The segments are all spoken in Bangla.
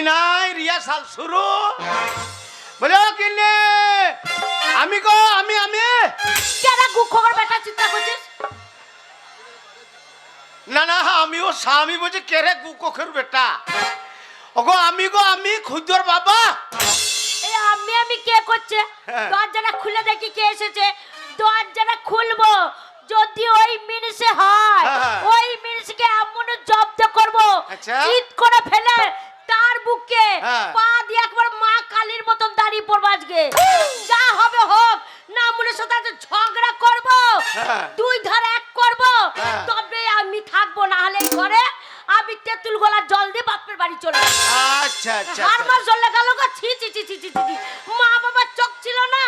আমি নাই রিহার্সাল শুরু। বলে ও কিনে আমি গো আমি আমি? কেন গুখর বেটা চিন্তা করছিস? না না আমি ও স্বামী বলছি কেরে গু কোখের বেটা? ওগো আমি গো আমি খুদর বাবা। এই আমি আমি কে করছে? হ্যাঁ। দরজাটা খুলে দেখি কে এসেছে। দরজাটা খুলবো যদি ওই মিনিসে হয় হ্যাঁ। ওই মিনিসকে এমন জব্দ করব আচ্ছা। চলে আচ্ছা আচ্ছা আর আচ্ছা। মাস জ্বলে গেল গো। ছি ছি ছি ছি ছি ছি ছি। মা বাবার চোখ ছিল না।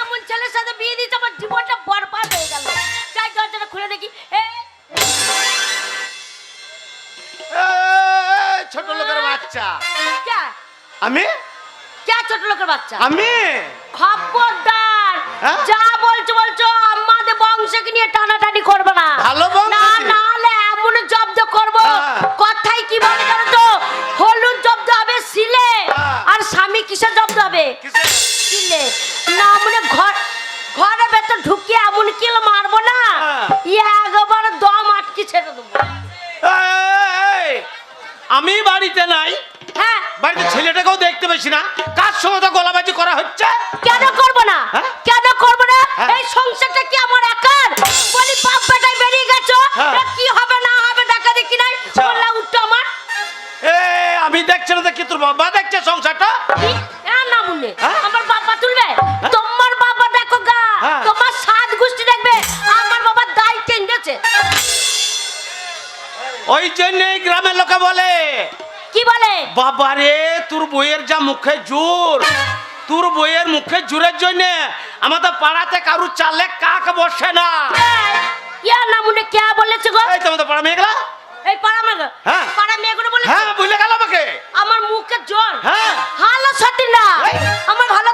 এমন ছেলের সাথে বিয়ে দিতে আমার জীবনটা বরবাদ হয়ে গেল। যাই দরজাটা খুলে দেখি। এ, ছোট লোকের বাচ্চা। কে? আমি? কে ছোট লোকের বাচ্চা? আমি? খবরদার। হ্যাঁ? যা ওই জন্য গ্রামের লোকে বলে কি বলে? বাবারে তোর বইয়ের যা মুখে জোর তোর বইয়ের মুখে জোরের জন্য আমাদের পাড়াতে কারু চালে কাক বসে না। এই, ইয়া না মুন্নে কে বলেছে গো? এই তোমাদের পাড়া মেয়েগুলা? এই পাড়া মেয়ে হ্যাঁ। পাড়া মেয়েগুলো বলেছে? হ্যাঁ বুঝলে গেল আমাকে? আমার মুখে জোর। হ্যাঁ। হালো সত্যি না। আমার ভালো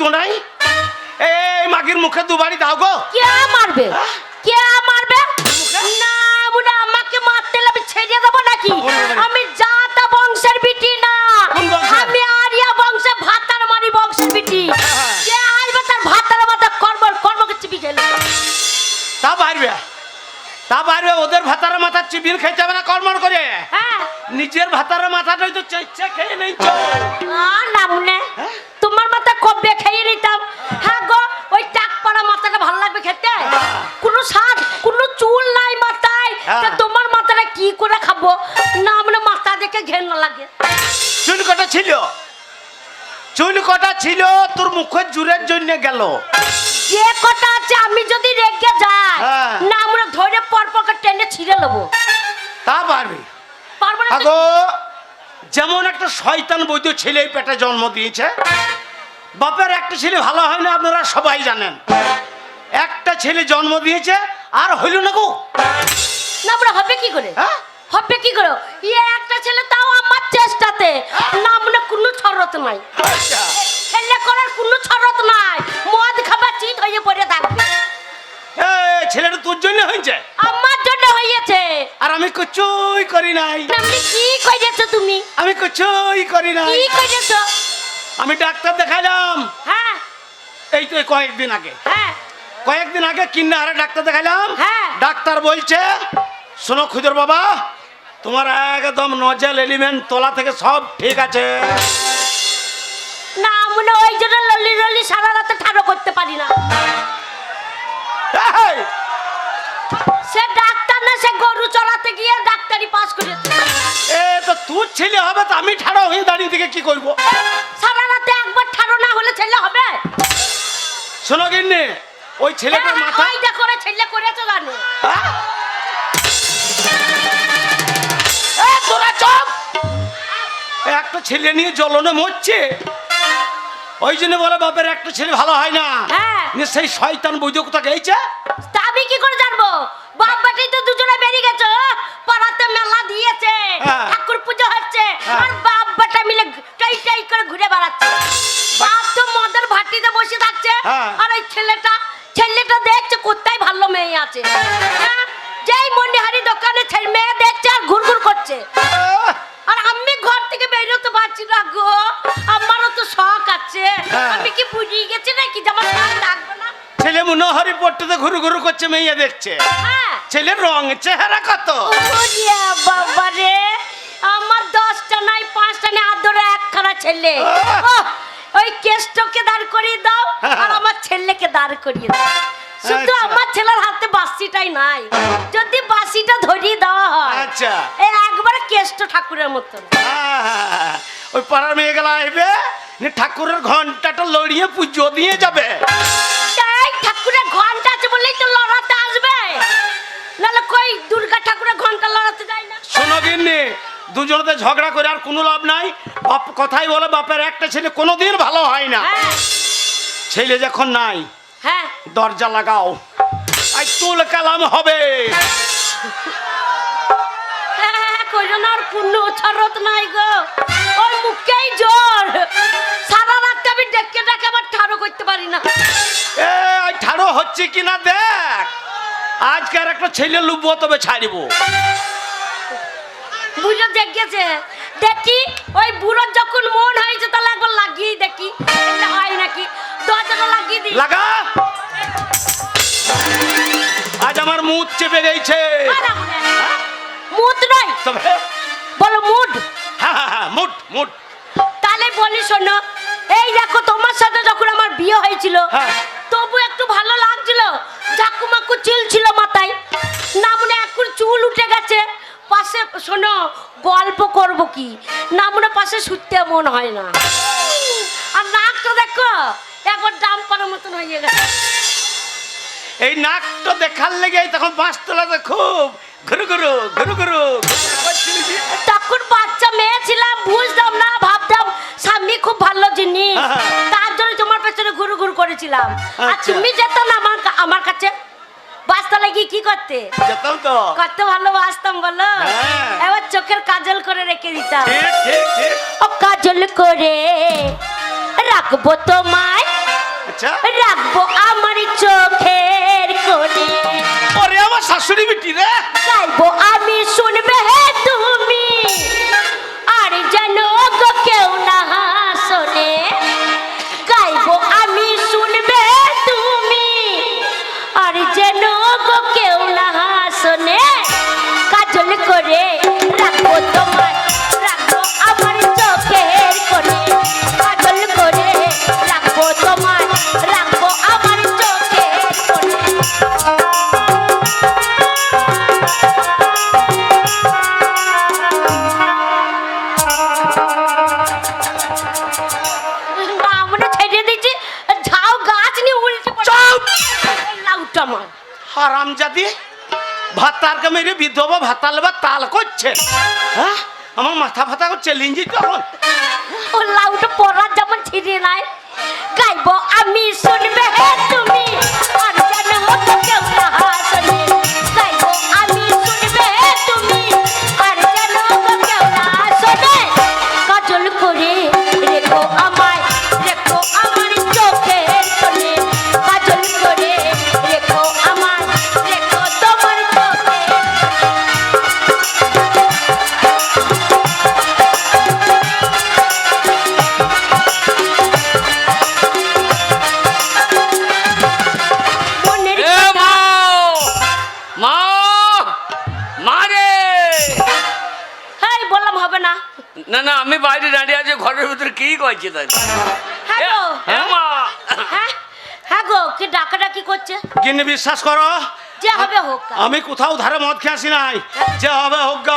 জুতো নাই? এই মাগির মুখে দুবারই দাও গো। কে মারবে? কে মারবে? না বুড়া আমাকে মারতে আমি ছেড়ে দেবো নাকি। আমি জাতা বংশের বিটি না। আমি আরিয়া বংশে ভাতার মারি বংশের বিটি। হ্যাঁ। কে আইবে তার ভাতার মাথা কর্ম কর্মকে চিপি গেল তা পারবে তা পারবে ওদের ভাতার মাথা চিবিন খাইতে হবে না কর্মর করে। হ্যাঁ। নিজের ভাতার মাথাটাই তো চেচ্ছে খেয়ে নেই আর না মনে হ্যাঁ? কবে খেয়ে নিতাম? হ্যাঁ গো ওই টাক পাড়া মাথাটা ভালো লাগবে খেতে? হ্যাঁ। কোনো স্বাদ কোনো চুল নাই মাথায়। হ্যাঁ। তা তোমার মাথাটা কি করে খাব? না মানে মাথা দেখে ঘেন্না লাগে। চুল কটা ছিল? চুল কটা ছিল? তোর মুখের জুরের জন্য গেল। যে কটা আছে আমি যদি রেগে যাই হ্যাঁ। না আমরা ধরে পর পর টেনে ছিঁড়ে নেব। তা পারবি। পারব না যেমন একটা শয়তান বৈধ ছেলে পেটে জন্ম দিয়েছে বাপের একটা ছেলে ভালো হয় না আপনারা সবাই জানেন। একটা ছেলে জন্ম দিয়েছে আর হইল না গো। না হবে কি করে? হ্যাঁ? হবে কি করে? ইয়ে একটা ছেলে তাও আমার চেষ্টাতে। না মানে কোনো ছরত নাই। আচ্ছা। ছেলে করার কোনো ছরত নাই। মদ খাবার চিট হয়ে পড়ে থাকবে। ছেলেটা তোর জন্য হয়েছে? আমার জন্য হয়েছে। আর আমি কিছুই করি নাই। আপনি কি করেছ তুমি? আমি কিছুই করি নাই। কি করেছ? আমি ডাক্তার দেখাইলাম। হ্যাঁ। এই তো কয়েকদিন আগে। হ্যাঁ। কয়েকদিন আগে কিন্নাহারে ডাক্তার দেখাইলাম। হ্যাঁ। ডাক্তার বলছে শোনো খুদর বাবা তোমার একদম নজেল এলিমেন্ট তোলা থেকে সব ঠিক আছে। না মনে ওই জন্য ললি ললি সারা রাতে ঠাড়ো করতে পারি না। সে ডাক্তার না সে গরু চড়াতে গিয়ে ডাক্তারি পাস করেছে। এ তো তুই ছেলে হবে তো আমি ঠাড়া হয়ে দাঁড়িয়ে থেকে কি করব? শোনো গিন্নি ওই ছেলেটার মাথা ওইটা করে ছেলে করেছ জানো তোরা চপ! একটা ছেলে নিয়ে জ্বলনে মরছে। ওই জন্য বলে বাপের একটা ছেলে ভালো হয় না। হ্যাঁ। সেই শয়তান বৈধ কোথা গেছে আমি কি করে জানব? বাপ বাটি তো দুজনে বেরিয়ে গেছো পাড়াতে মেলা দিয়েছে হ্যাঁ। ঠাকুর পুজো হচ্ছে হ্যাঁ। আর বাপ বাটা মিলে টাই টাই করে ঘুরে বেড়াচ্ছে। বাপ তো হ্যাঁ। আর এই ছেলেটা ছেলেটা দেখছে কোথায় ভালো মেয়ে আছে। হ্যাঁ? যেই মন্ডিহারি দোকানে ছেলে মেয়ে দেখছে আর ঘুরঘুর করছে। আর আমি ঘর থেকে বেরোতে পারছি না গো। আমারও তো শখ আছে। হ্যাঁ। আমি কি বুঝি গেছি নাকি যে আমার শখ লাগবে না? ছেলে মনোহরি পট্টিতে ঘুরু ঘুরু করছে মেয়ে দেখছে। ছেলে রং চেহারা কত? বাবা রে আমার দশটা নাই পাঁচটা নাই আদর ধরে একখানা ছেলে। ওই কেষ্টকে দাঁড় করিয়ে দাও আর আমার ছেলেকে দাঁড় করিয়ে দাও। শুধু আচ্ছা। আমার ছেলের হাতে বাসিটাই নাই। যদি বাসিটা ধরিয়ে দেওয়া হয় আচ্ছা। এ একবারে কেষ্ট ঠাকুরের আহ, ওই পাড়ার মেয়ে গেলা আইবে ঠাকুরের ঘন্টাটা লড়িয়ে পুজো দিয়ে যাবে। এই ঠাকুরের ঘণ্টা আছে বললেই তো লড়াতে আসবে। নাহলে কই দুর্গা ঠাকুরের ঘণ্টা লড়াতে যায় না? শোনো গিন্নি দুজনেতে ঝগড়া করে আর কোনো লাভ নাই। বাপ কথাই বলে বাপের একটা ছেলে কোনোদিন ভালো হয় না। হ্যাঁ। ছেলে যখন নাই হ্যাঁ। দরজা লাগাও। আই তুল কালাম হবে। হ্যাঁ হ্যাঁ পূর্ণ ছাড়ত নাই গো। ওই মুখেই জোর সারা রাত আমি ডেকে ডেকে আবার ঠাড়ো করতে পারি না। এ আই ঠাড়ো হচ্ছে কিনা দেখ। আজকের একটা ছেলে লুবো তবে ছাড়িব। বুঝো দেখেছে দেখি ওই বুড়োর যখন মন হয়েছে তাহলে একবার লাগিয়েই দেখি। এটা হয় নাকি? দরজাটা লাগিয়ে দিই। লাগা। আজ আমার মুখ চেপে গেছে। মুদ নয়। তবে? বলো মুড। হ্যাঁ হ্যাঁ হ্যাঁ মুঠ মুঠ তাহলে বলি শোনো এই দেখো তোমার সাথে যখন আমার বিয়ে হয়েছিল হ্যাঁ। তবু একটু ভালো লাগছিল। জাকুমাকু চিল ছিল মাথায়। না মনে এখন চুল উঠে গেছে। পাশে শোনো গল্প করব কি? না মনে পাশে শুতে মন হয় না। আর নাকটা দেখো একবার ডাম পাড়ার মতন হয়ে গেছে। এই নাকটা দেখার লেগে তখন পাঁচতলাতে খুব। ঘুরু ঘুরু ঘুরু ঘুরু। তখন বাচ্চা মেয়ে ছিলাম বুঝতাম না ভাবতাম স্বামী খুব ভালো জিনিস। হ্যাঁ। তার জন্য তোমার পেছনে ঘুরু ঘুরু করেছিলাম। আর আচ্ছা। তুমি যেত না আমার আমার কাছে বাস্তা গিয়ে কি করতে? যেতাম তো। কত ভালোবাসতাম বলো? হ্যাঁ। এবার চোখের কাজল করে রেখে দিতাম। ও কাজল করে রাখব তোমায়। আচ্ছা। রাখব আমার চোখের কোণে। ওরে আমার শাশুড়ি বিটি রে। গাইবো আমি শুনবে হারাম জাদি ভাতারকে মেরে বিধবা ভাতা লেবা তাল করছে। হ্যাঁ? আমার মাথা ফাতা করছে, লিঞ্জি তখন ও লাউটা পড়ার যেমন ছিঁড়ে নাই, গাইব আমি, শুনবে হে তুমি, আর জানো কেউ না। না না আমি বাইরে দাঁড়িয়ে আছি ঘরের ভিতরে কি করছি তাই? হ্যাঁ গো। মা। হ্যাঁ হ্যাঁ গো কি ডাকাডাকি করছে? কিনে বিশ্বাস করো। যে হবে হোক। আমি কোথাও ধারে মদ খেয়ে আসি নাই। যে হবে হোক গা।